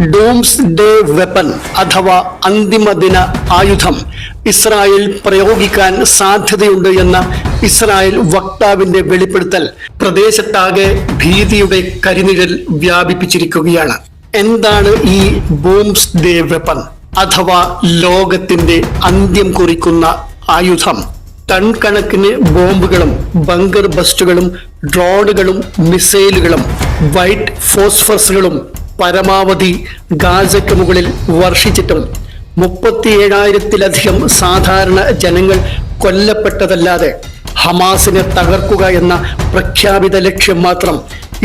Dooms day weapon അഥവാ അന്തിമ ദിന ആയുധം ഇസ്രായേൽ പ്രയോഗിക്കാൻ സാധ്യതയുണ്ട് എന്ന ഇസ്രായേൽ വക്താവിന്റെ വെളിപ്പെടുത്തൽ പ്രദേശത്താകെ ഭീതിയുടെ കരിനിഴൽ വ്യാപിപ്പിച്ചിരിക്കുകയാണ്. എന്താണ് ഈ ബോംസ് ഡേ വെപ്പൺ അഥവാ ലോകത്തിന്റെ അന്ത്യം കുറിക്കുന്ന ആയുധം? ടൺ കണക്കിന് ബോംബുകളും ബങ്കർ ബസ്റ്റുകളും ഡ്രോണുകളും മിസൈലുകളും വൈറ്റ് ഫോസ്ഫറസുകളും പരമാവധി ഗാസയ്ക്ക് മുകളിൽ വർഷിച്ചിട്ടും മുപ്പത്തിയേഴായിരത്തിലധികം സാധാരണ ജനങ്ങൾ കൊല്ലപ്പെട്ടതല്ലാതെ ഹമാസിനെ തകർക്കുക എന്ന പ്രഖ്യാപിത ലക്ഷ്യം മാത്രം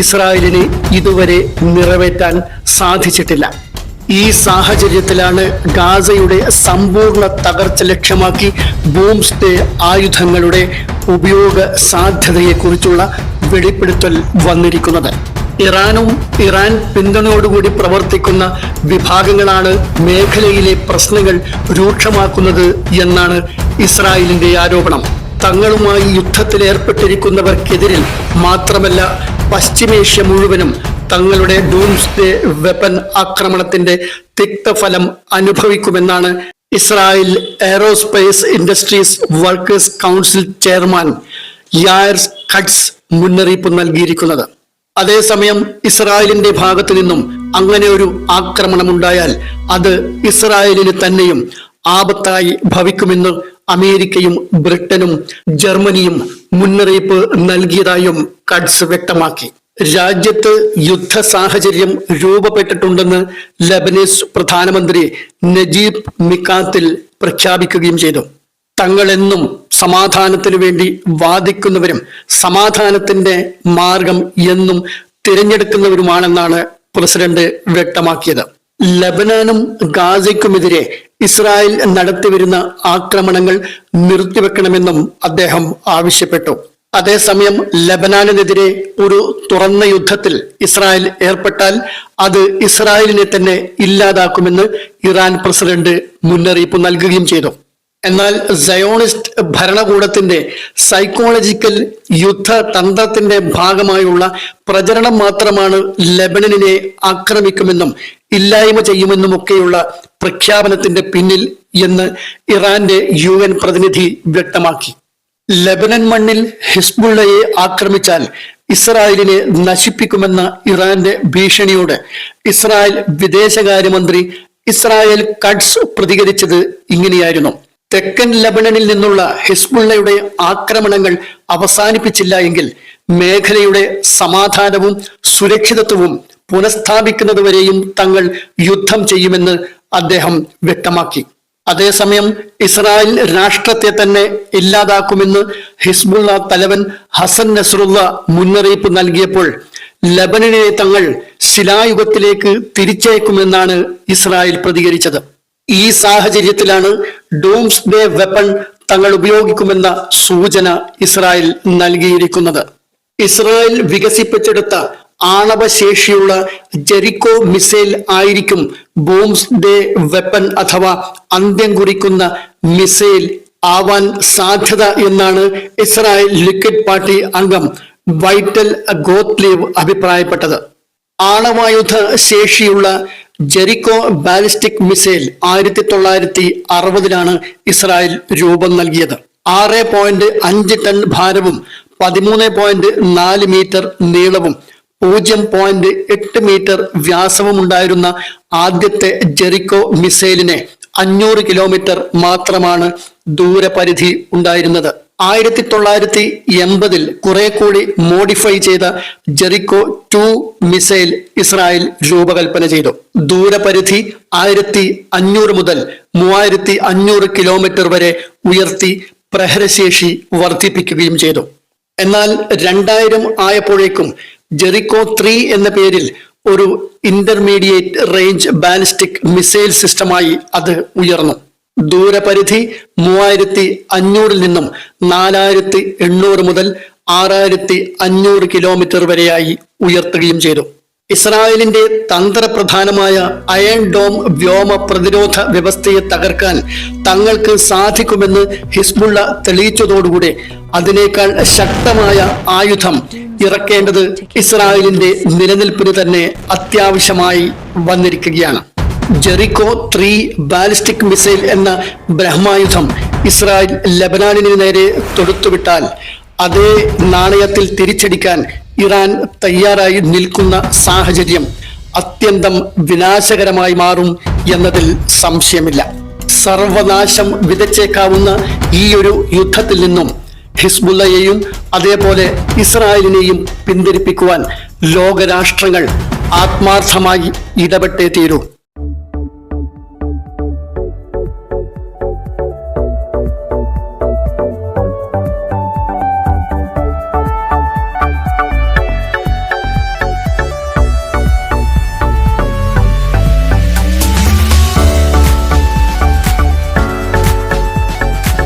ഇസ്രായേലിന് ഇതുവരെ നിറവേറ്റാൻ സാധിച്ചിട്ടില്ല. ഈ സാഹചര്യത്തിലാണ് ഗാസയുടെ സമ്പൂർണ തകർച്ച ലക്ഷ്യമാക്കി ബൂംസ്റ്റേ ആയുധങ്ങളുടെ ഉപയോഗ സാധ്യതയെക്കുറിച്ചുള്ള വെളിപ്പെടുത്തൽ വന്നിരിക്കുന്നത്. ഇറാനും ഇറാൻ പിന്തുണയോടുകൂടി പ്രവർത്തിക്കുന്ന വിഭാഗങ്ങളാണ് മേഖലയിലെ പ്രശ്നങ്ങൾ രൂക്ഷമാക്കുന്നത് എന്നാണ് ഇസ്രായേലിന്റെ ആരോപണം. തങ്ങളുമായി യുദ്ധത്തിൽ ഏർപ്പെട്ടിരിക്കുന്നവർക്കെതിരിൽ മാത്രമല്ല പശ്ചിമേഷ്യ മുഴുവനും തങ്ങളുടെ ഡൂംസ്ഡേ വെപ്പൻ ആക്രമണത്തിന്റെ തിക്തഫലം അനുഭവിക്കുമെന്നാണ് Israel aerospace industries workers council chairman Yair Katz മുന്നറിയിപ്പ് നൽകിയിരിക്കുന്നത്. അതേസമയം ഇസ്രായേലിന്റെ ഭാഗത്തു നിന്നും അങ്ങനെ ഒരു ആക്രമണമുണ്ടായാൽ അത് ഇസ്രായേലിന് തന്നെയും ആപത്തായി ഭവിക്കുമെന്ന് അമേരിക്കയും ബ്രിട്ടനും ജർമ്മനിയും മുന്നറിയിപ്പ് നൽകിയതായും കഡ്സ് വ്യക്തമാക്കി. രാജ്യത്ത് യുദ്ധ സാഹചര്യം രൂപപ്പെട്ടിട്ടുണ്ടെന്ന് ലബനീസ് പ്രധാനമന്ത്രി നജീബ് മിക്കാത്തിൽ പ്രഖ്യാപിക്കുകയും ചെയ്തു. തങ്ങളെന്നും സമാധാനത്തിനു വേണ്ടി വാദിക്കുന്നവരും സമാധാനത്തിന്റെ മാർഗം എന്നും തിരഞ്ഞെടുക്കുന്നവരുമാണെന്നാണ് പ്രസിഡന്റ് വ്യക്തമാക്കിയത്. ലബനാനും ഗാസയ്ക്കുമെതിരെ ഇസ്രായേൽ നടത്തിവരുന്ന ആക്രമണങ്ങൾ നിർത്തിവെക്കണമെന്നും അദ്ദേഹം ആവശ്യപ്പെട്ടു. അതേസമയം ലബനാനിനെതിരെ ഒരു തുറന്ന യുദ്ധത്തിൽ ഇസ്രായേൽ ഏർപ്പെട്ടാൽ അത് ഇസ്രായേലിനെ തന്നെ ഇല്ലാതാക്കുമെന്ന് ഇറാൻ പ്രസിഡന്റ് മുന്നറിയിപ്പ് നൽകുകയും ചെയ്തു. എന്നാൽ സയോണിസ്റ്റ് ഭരണകൂടത്തിന്റെ സൈക്കോളജിക്കൽ യുദ്ധ തന്ത്രത്തിന്റെ ഭാഗമായുള്ള പ്രചരണം മാത്രമാണ് ലബനനിനെ ആക്രമിക്കുമെന്നും ഇല്ലായ്മ ചെയ്യുമെന്നുമൊക്കെയുള്ള പ്രഖ്യാപനത്തിന്റെ പിന്നിൽ എന്ന് ഇറാന്റെ യു എൻ പ്രതിനിധി വ്യക്തമാക്കി. ലബനൻ മണ്ണിൽ ഹിസ്ബുള്ളയെ ആക്രമിച്ചാൽ ഇസ്രായേലിനെ നശിപ്പിക്കുമെന്ന ഇറാന്റെ ഭീഷണിയോട് ഇസ്രായേൽ വിദേശകാര്യമന്ത്രി ഇസ്രായേൽ കട്സ് പ്രതികരിച്ചത് ഇങ്ങനെയായിരുന്നു. തെക്കൻ ലബണനിൽ നിന്നുള്ള ഹിസ്ബുള്ളയുടെ ആക്രമണങ്ങൾ അവസാനിപ്പിച്ചില്ല എങ്കിൽ മേഖലയുടെ സമാധാനവും സുരക്ഷിതത്വവും പുനഃസ്ഥാപിക്കുന്നതുവരെയും തങ്ങൾ യുദ്ധം ചെയ്യുമെന്ന് അദ്ദേഹം വ്യക്തമാക്കി. അതേസമയം ഇസ്രായേൽ രാഷ്ട്രത്തെ തന്നെ ഇല്ലാതാക്കുമെന്ന് ഹിസ്ബുള്ള തലവൻ ഹസൻ നസറുള്ള മുന്നറിയിപ്പ് നൽകിയപ്പോൾ ലബനനെ തങ്ങൾ ശിലായുഗത്തിലേക്ക് തിരിച്ചേക്കുമെന്നാണ് ഇസ്രായേൽ പ്രതികരിച്ചത്. ഈ സാഹചര്യത്തിലാണ് ഡൂംസ് ഡേ വെപ്പൺ തങ്ങൾ ഉപയോഗിക്കുമെന്ന സൂചന ഇസ്രായേൽ നൽകിയിരിക്കുന്നത്. ഇസ്രായേൽ വികസിപ്പിച്ചെടുത്ത ആണവശേഷിയുള്ള ജെറിക്കോ മിസൈൽ ആയിരിക്കും ബോംസ് ഡേ വെപ്പൺ അഥവാ അന്ത്യം കുറിക്കുന്ന മിസൈൽ ആവാൻ സാധ്യത എന്നാണ് ഇസ്രായേൽ ലിക്വിഡ് പാർട്ടി അംഗം വൈറ്റൽ ഗോത്ലീവ് അഭിപ്രായപ്പെട്ടത്. ആണവായുധ ശേഷിയുള്ള ജെറിക്കോ ബാലിസ്റ്റിക് മിസൈൽ ആയിരത്തി തൊള്ളായിരത്തി അറുപതിലാണ് ഇസ്രായേൽ രൂപം നൽകിയത്. ആറ് പോയിന്റ് അഞ്ച് ടൺ ഭാരവും പതിമൂന്ന് പോയിന്റ് നാല് മീറ്റർ നീളവും പൂജ്യം പോയിന്റ് എട്ട് മീറ്റർ വ്യാസവും ഉണ്ടായിരുന്ന ആദ്യത്തെ ജെറിക്കോ മിസൈലിനെ അഞ്ഞൂറ് കിലോമീറ്റർ മാത്രമാണ് ദൂരപരിധി ഉണ്ടായിരുന്നത്. ആയിരത്തി തൊള്ളായിരത്തി എൺപതിൽ കുറെ കൂടി മോഡിഫൈ ചെയ്ത ജെറിക്കോ ടു മിസൈൽ ഇസ്രായേൽ രൂപകൽപ്പന ചെയ്തു. ദൂരപരിധി ആയിരത്തി അഞ്ഞൂറ് മുതൽ മൂവായിരത്തി അഞ്ഞൂറ് കിലോമീറ്റർ വരെ ഉയർത്തി പ്രഹരശേഷി വർദ്ധിപ്പിക്കുകയും ചെയ്തു. എന്നാൽ രണ്ടായിരം ആയപ്പോഴേക്കും ജെറിക്കോ ത്രീ എന്ന പേരിൽ ഒരു ഇന്റർമീഡിയറ്റ് റേഞ്ച് ബാലിസ്റ്റിക് മിസൈൽ സിസ്റ്റമായി അത് ഉയർന്നു. ദൂരപരിധി മൂവായിരത്തി അഞ്ഞൂറിൽ നിന്നും നാലായിരത്തി എണ്ണൂറ് മുതൽ ആറായിരത്തി അഞ്ഞൂറ് കിലോമീറ്റർ വരെയായി ഉയർത്തുകയും ചെയ്തു. ഇസ്രായേലിന്റെ തന്ത്രപ്രധാനമായ അയൺ ഡോം വ്യോമ പ്രതിരോധ വ്യവസ്ഥയെ തകർക്കാൻ തങ്ങൾക്ക് സാധിക്കുമെന്ന് ഹിസ്ബുള്ള തെളിയിച്ചതോടുകൂടി അതിനേക്കാൾ ശക്തമായ ആയുധം ഇറക്കേണ്ടത് ഇസ്രായേലിന്റെ നിലനിൽപ്പിന് തന്നെ അത്യാവശ്യമായി വന്നിരിക്കുകയാണ്. ജെറിക്കോ ത്രീ ബാലിസ്റ്റിക് മിസൈൽ എന്ന ബ്രഹ്മായുധം ഇസ്രായേൽ ലബനാനിന് നേരെ തൊടുത്തുവിട്ടാൽ അതേ നാണയത്തിൽ തിരിച്ചടിക്കാൻ ഇറാൻ തയ്യാറായി നിൽക്കുന്ന സാഹചര്യം അത്യന്തം വിനാശകരമായി മാറും എന്നതിൽ സംശയമില്ല. സർവനാശം വിതച്ചേക്കാവുന്ന ഈ ഒരു യുദ്ധത്തിൽ നിന്നും ഹിസ്ബുല്ലയെയും അതേപോലെ ഇസ്രായേലിനെയും പിന്തിരിപ്പിക്കുവാൻ ലോകരാഷ്ട്രങ്ങൾ ആത്മാർത്ഥമായി ഇടപെട്ടേ തീരൂ.